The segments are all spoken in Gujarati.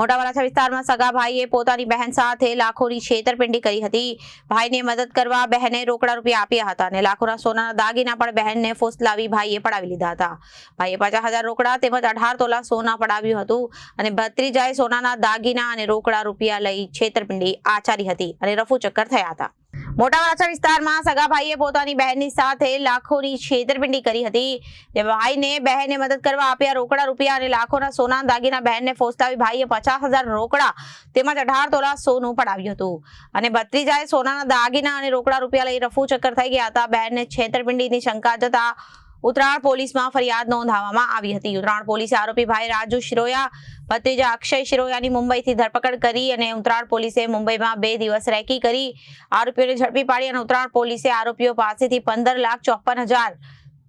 મોટા વરાછા વિસ્તારમાં સગા ભાઈએ પોતાની બહેન સાથે લાખોની છેતરપિંડી કરી હતી. ભાઈને મદદ કરવા બહેને રોકડા રૂપિયા આપ્યા હતા અને લાખોના સોનાના દાગીના પણ બહેનને ફોસલાવી ભાઈએ પડાવી લીધા હતા. ભાઈએ પચાસ હજાર રોકડા તેમજ અઢાર તોલા સોના પડાવ્યું હતું અને ભત્રીજાએ સોનાના દાગીના અને રોકડા રૂપિયા લઈ છેતરપિંડી આચારી હતી અને રફુ ચક્કર થયા હતા. મોટા વિસ્તારમાં સગા ભાઈએ પોતાની બહેનની સાથે લાખોની છેતરપિંડી કરી હતી. જે ભાઈને બહેને મદદ કરવા આપ્યા રોકડા રૂપિયા અને લાખોના સોના દાગીના બહેનને ફોસલાવી ભાઈએ પચાસ હજાર રોકડા તેમજ અઢાર તોલા સોનું પડાવ્યું હતું. અને ભત્રીજાએ સોનાના દાગીના અને રોકડા રૂપિયા લઈ રફુ ચક્કર થઈ ગયા હતા. બહેનને છેતરપિંડીની શંકા જતા ઉત્તરાયણ પોલીસમાં ફરિયાદ નોંધાવવામાં આવી હતી. ઉત્તરાયણ પોલીસે આરોપી ભાઈ રાજુ શિરોયા ભત્રીજા અક્ષય શિરોયાની મુંબઈથી ધરપકડ કરી અને ઉત્તરાયણ પોલીસે મુંબઈમાં બે દિવસ રેકી કરી આરોપીઓને ઝડપી પાડી અને ઉત્તરાયણ પોલીસે આરોપીઓ પાસેથી પંદર લાખ ચોપન હજાર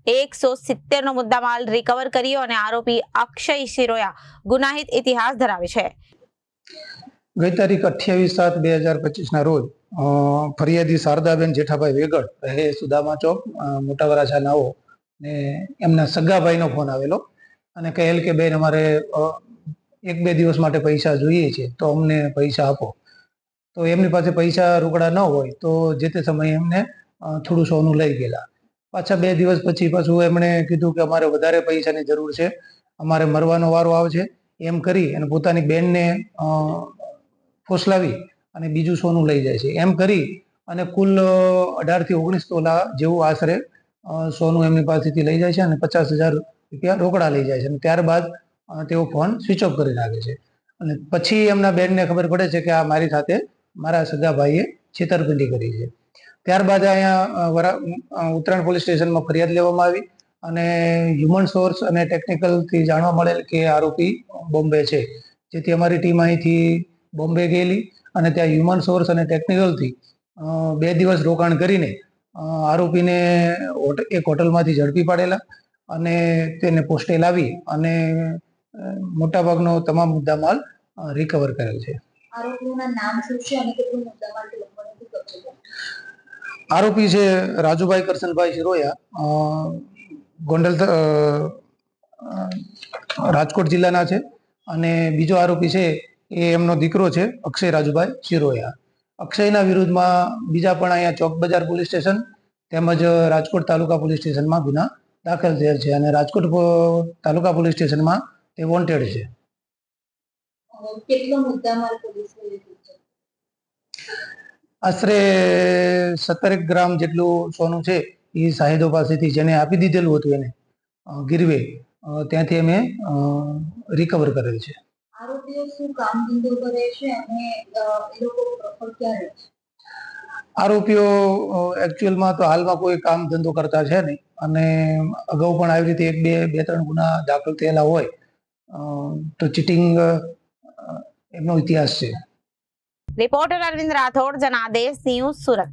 એકસો સિત્તેરનો મુદ્દામાલ રિકવર કર્યો અને આરોપી અક્ષય શિરોયા ગુનાહિત ઇતિહાસ ધરાવે છે. ગઈ તારીખ અઠ્યાવીસ સાત બે હજાર પચીસના રોજ ફરિયાદી શારદાબેન જેઠાભાઈ વેગડ રહે સુદામા ચોક અ, મોટા વરાછા નાઓ ને એમના સગાભાઈનો ફોન આવેલો અને કહેલ કે બેન અમારે એક બે દિવસ માટે પૈસા જોઈએ છે, તો અમને પૈસા આપો. તો એમની પાસે પૈસા રોકડા ન હોય, તો જે તે સમયે એમને થોડું સોનું લઈ ગયેલા. પાછા બે દિવસ પછી પાછું એમણે કીધું કે અમારે વધારે પૈસાની જરૂર છે, અમારે મરવાનો વારો આવશે. એમ કરી અને પોતાની બેનને ફોસલાવી અને બીજું સોનું લઈ જાય છે. એમ કરી અને કુલ અઢારથી ઓગણીસ તોલા જેવું આશરે સોનું એમની પાસેથી લઈ જાય છે અને પચાસ હજાર રૂપિયા રોકડા લઈ જાય છે. અને ત્યારબાદ તેઓ ફોન સ્વિચ ઓફ કરી નાખે છે. અને પછી એમના બેનને ખબર પડે છે કે આ મારી સાથે મારા સગા ભાઈએ છેતરપિંડી કરી છે. ત્યારબાદ અહીંયા વરા ઉત્તરાયણ પોલીસ સ્ટેશનમાં ફરિયાદ લેવામાં આવી અને હ્યુમન સોર્સ અને ટેકનિકલથી જાણવા મળેલ કે આરોપી બોમ્બે છે. જેથી અમારી ટીમ અહીંથી બોમ્બે ગયેલી અને ત્યાં હ્યુમન સોર્સ અને ટેકનિકલથી બે દિવસ રોકાણ કરીને આરોપીને એક હોટલમાંથી ઝડપી પાડેલા અને તેને પોસ્ટે લાવી અને મોટાભાગનો તમામ મુદ્દામાલ રિકવર કરેલ છે? આરોપી છે રાજુભાઈ કરશનભાઈ શિરોયા ગોંડલ રાજકોટ જિલ્લાના છે. અને બીજો આરોપી છે એ એમનો દીકરો છે અક્ષય રાજુભાઈ શિરોયા. અક્ષયના વિરુદ્ધમાં બીજા પણ અહીંયા ચોક બજાર પોલીસ સ્ટેશન તેમજ રાજકોટ તાલુકા પોલીસ સ્ટેશનમાં ગુના દાખલ થયેલ છે. અને રાજકોટ તાલુકા પોલીસ સ્ટેશનમાં તે વોન્ટેડ છે. આશરે સત્તરેક ગ્રામ જેટલું સોનું છે એ સાહેદો પાસેથી જેને આપી દીધેલું હતું એને. ગીરવે. ત્યાંથી અમે રિકવર કરેલ છે. આરોપીઓ એ એકચ્યુઅલમાં તો હાલમાં કોઈ કામ ધંધો કરતા છે નહીં. અને અગાઉ પણ આવી રીતે એક બે બે ત્રણ ગુના દાખલ થયેલા હોય તો ચીટિંગ એમનો ઇતિહાસ છે. Reporter Arvind Rathod Janadesh news Surat.